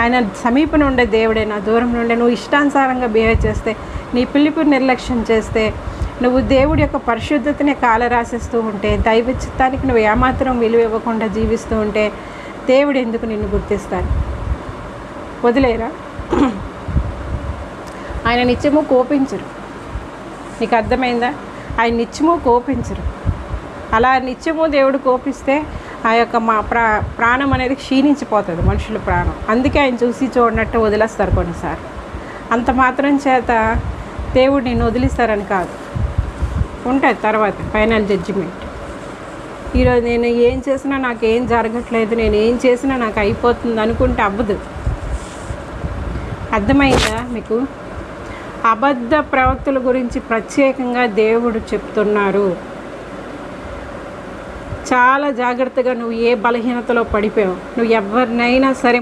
ఆయన సమీపం ఉండే దేవుడే నా దూరం నుండే నువ్వు ఇష్టానుసారంగా బిహేవ్ చేస్తే నీ పిలుపు నిర్లక్ష్యం చేస్తే నువ్వు దేవుడి యొక్క పరిశుద్ధతని కాలరాసేస్తూ ఉంటే దైవ చిత్తానికి నువ్వు ఏమాత్రం విలువ ఇవ్వకుండా జీవిస్తూ ఉంటే దేవుడు ఎందుకు నిన్ను గుర్తిస్తాను వదిలేరా? ఆయన నిత్యము కోపించరు. నీకు అర్థమైందా? ఆయన నిత్యము కోపించరు. అలా నిత్యము దేవుడు కోపిస్తే ఆ యొక్క మా ప్రా ప్రాణం అనేది క్షీణించిపోతుంది మనుషుల ప్రాణం. అందుకే ఆయన చూసి చూడనట్టు వదిలేస్తారు కొన్నిసార్లు. అంత మాత్రం చేత దేవుడు నిన్ను వదిలిస్తారని కాదు. ఉంటుంది తర్వాత ఫైనల్ జడ్జిమెంట్. ఈరోజు నేను ఏం చేసినా నాకు ఏం జరగట్లేదు నేను ఏం చేసినా నాకు అయిపోతుంది అనుకుంటే అవ్వదు. అర్థమైందా మీకు? అబద్ధ ప్రవక్తల గురించి ప్రత్యేకంగా దేవుడు చెప్తున్నారు. చాలా జాగ్రత్తగా నువ్వు ఏ బలహీనతలో పడిపోయావు. నువ్వు ఎవరినైనా సరే